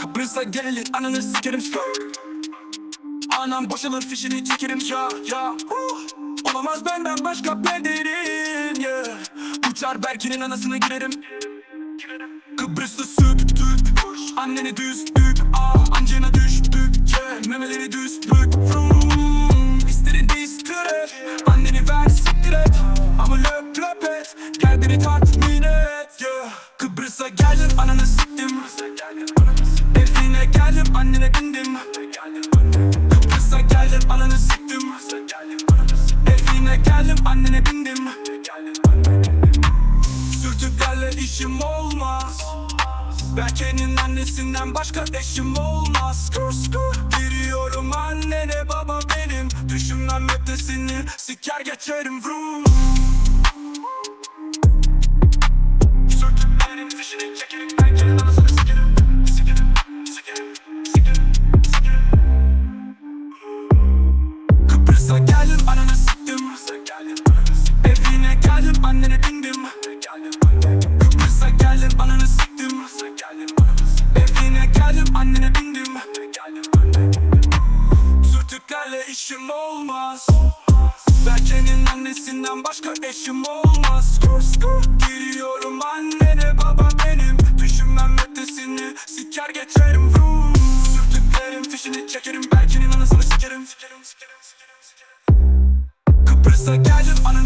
Kıbrıs'a gelin ananı sikerim Anam boşalır fişini çekerim ya ya uh. Olamaz benden başka pederin yeah. Uçar Berkin'in anasına girerim Kıbrıslı süt tüp Anneni düzdük ah Ancına düştük yeah. Memeleri düzlük Vroom İsterin distre Anneni ver siktir Ama löp löp et Gel beni tatmin et yeah. Kıbrıs'a geldim ananı siktim Evine geldim annene bindim. Kıbrıs'a geldim ananı siktim. Evine geldim annene bindim. Sürtüklerle işim olmaz. Berke'nin annesinden başka eşim olmaz. Skr skr Giriyorum annene baba benim. Düşünmem ötesini siker geçerim vroom annesinden başka eşim olmaz. Skr Giriyorum annene baba benim. Düşünmem ötesini siker geçerim. Vroom Sürtüklerin fişini çekerim. Berke'nin anasını sikerim. Kıbrıs'a geldim siktim